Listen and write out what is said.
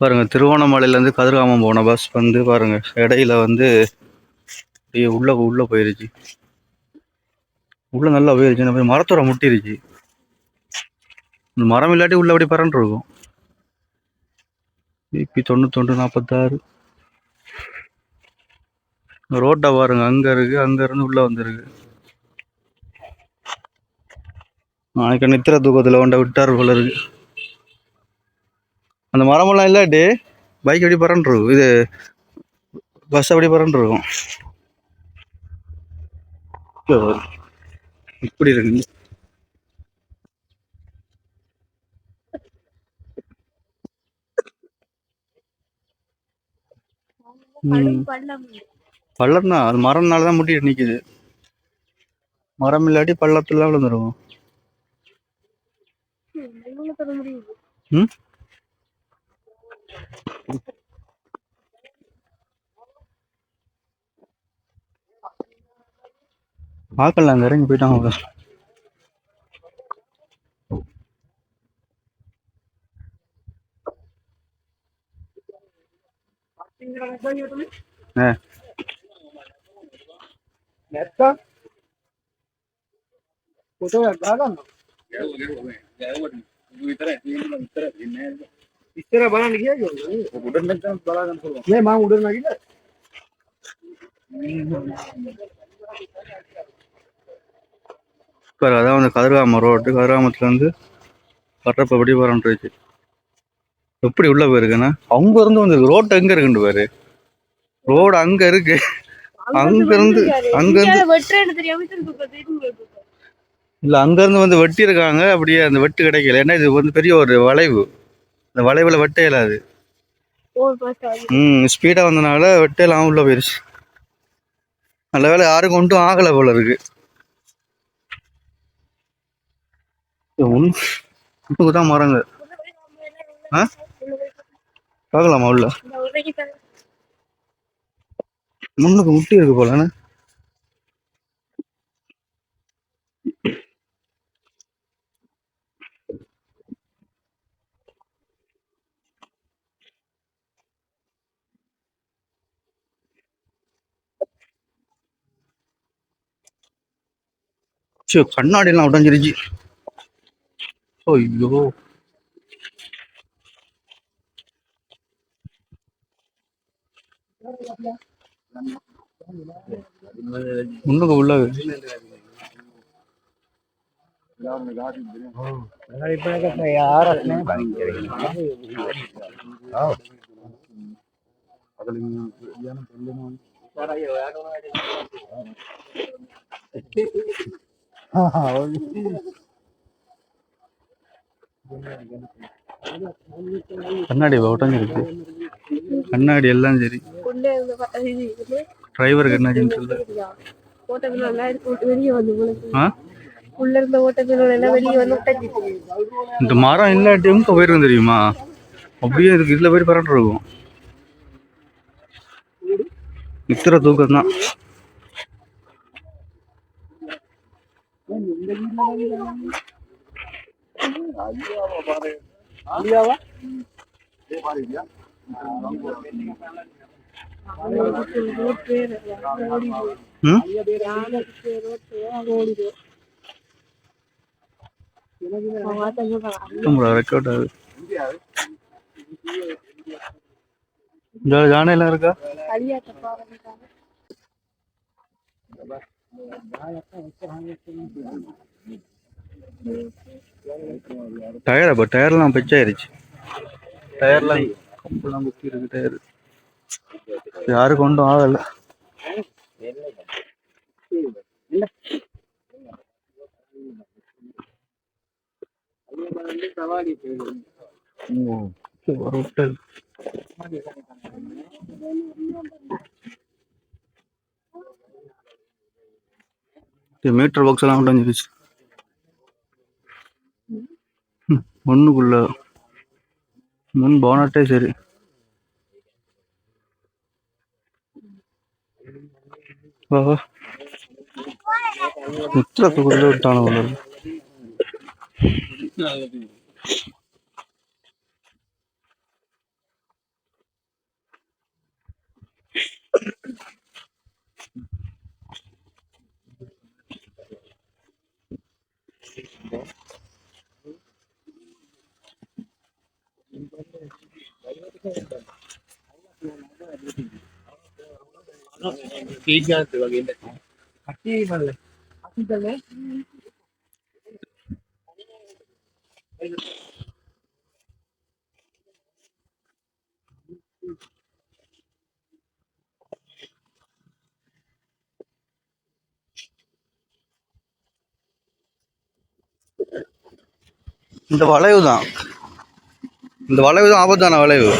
பாருங்க திருவோணமலையிலேருந்து கதிர்காமம் போன பஸ் வந்து பாருங்க இடையில வந்து அப்படியே உள்ள உள்ள போயிருச்சு. உள்ள நல்லா போயிருச்சு நம்ம மரத்தோட முட்டிருச்சு. இந்த மரம் இல்லாட்டி உள்ள அப்படி பறந்துருக்கும் பிபி தொண்ணூத்தொன்று நாற்பத்தாறு ரோட்டை பாருங்க அங்க இருக்கு அங்க இருந்து உள்ள வந்திருக்கு. நாளைக்கு நித்திர தூக்கத்துல கொண்ட விட்டார் போல இருக்கு. அந்த மரமெல்லாம் இல்லாட்டி பைக் எப்படி பறந்து இருக்கும்? இது பஸ் அப்படி இங்க பாரு. இப்படி இருக்கு. பள்ளம் தான் அது மரம்னால தான் முட்டிட்டு நிக்குது. மரம் இல்லாட்டி பள்ளத்துல விழுந்துருக்கும். ம் பார்க்கலாம் அங்க இறங்கி போயிட்டாங்க போல. ஆ इस तरह அதான் வந்து கதிர்காமம் ரோட்டு கதிர்காமத்துலேருந்து வர்றப்ப எப்படி வரன்ட்டுருச்சு எப்படி உள்ளே போயிருக்குண்ணா அவங்க இருந்து வந்து ரோட்டு எங்கே இருக்குன்னு பாரு. ரோடு அங்கே இருக்கு. அங்கேருந்து அங்கேருந்து இல்ல அங்க இருந்து வந்து வெட்டி இருக்காங்க அப்படியே அந்த வெட்டு கிடைக்கல. ஏன்னா இது வந்து பெரிய ஒரு வளைவு. இந்த வளைவுல வெட்ட பாஸ்டா ம் ஸ்பீடா வந்தனால வெட்டையெல்லாம் உள்ள போயிருச்சு. நல்ல வேலை யாரும் கொண்டும் ஆகல போல இருக்கு. ஒன்றுக்கு தான் மரங்க. ஆ? பார்க்கலாமா உள்ள? முன்னுக்கு முட்டி இருக்கு போல என்ன? கண்ணாடி எல்லாம் உடஞ்சிருச்சு. ஐயோ. முன்னுக்கு உள்ள கண்ணாடி உடஞ்சிருக்கு கண்ணாடி எல்லாம் சரி உள்ள இந்த ப- இது இது டிரைவருக்கு என்னாச்சுன்னு தெரியல ஓட்டத்தில் எல்லாம் எடுத்து விட்டு வெளியே வந்து உங்களுக்கு உள்ள இருந்த ஓட்டத்தில் எல்லாம் வெளியே வந்து விட்டாச்சு இந்த மரம் இல்லாட்டி எங்க போயிருக்கும் தெரியுமா? அப்படியே இதுக்கு இதுல போய் பரண்டு இருக்கும். நித்திர தூக்கம் தான் ரோட் பேர் ஓடிடுவோம் ரெக்கார்ட் ஆகுது இருக்கா? டயர் அப்போ டயர்லாம் பெச்சாயிருச்சு டயர்லாம் கம்பெல்லாம் குத்தி இருக்கு டயர் யாரும் கொண்டும் ஆகல ஓ விட்டல். மீட்டர் பாக்ஸ் எல்லாம் உடஞ்சிருச்சு ஒண்ணுக்குள்ள. முன் போனட்டே சரி. வாவா முத்திரத்துக்குள்ளே விட்டான உள்ளது வா வா முத்திர விட்டான இந்த வளைவு தான். இந்த வளைவு தான் ஆபத்தான வளைவு.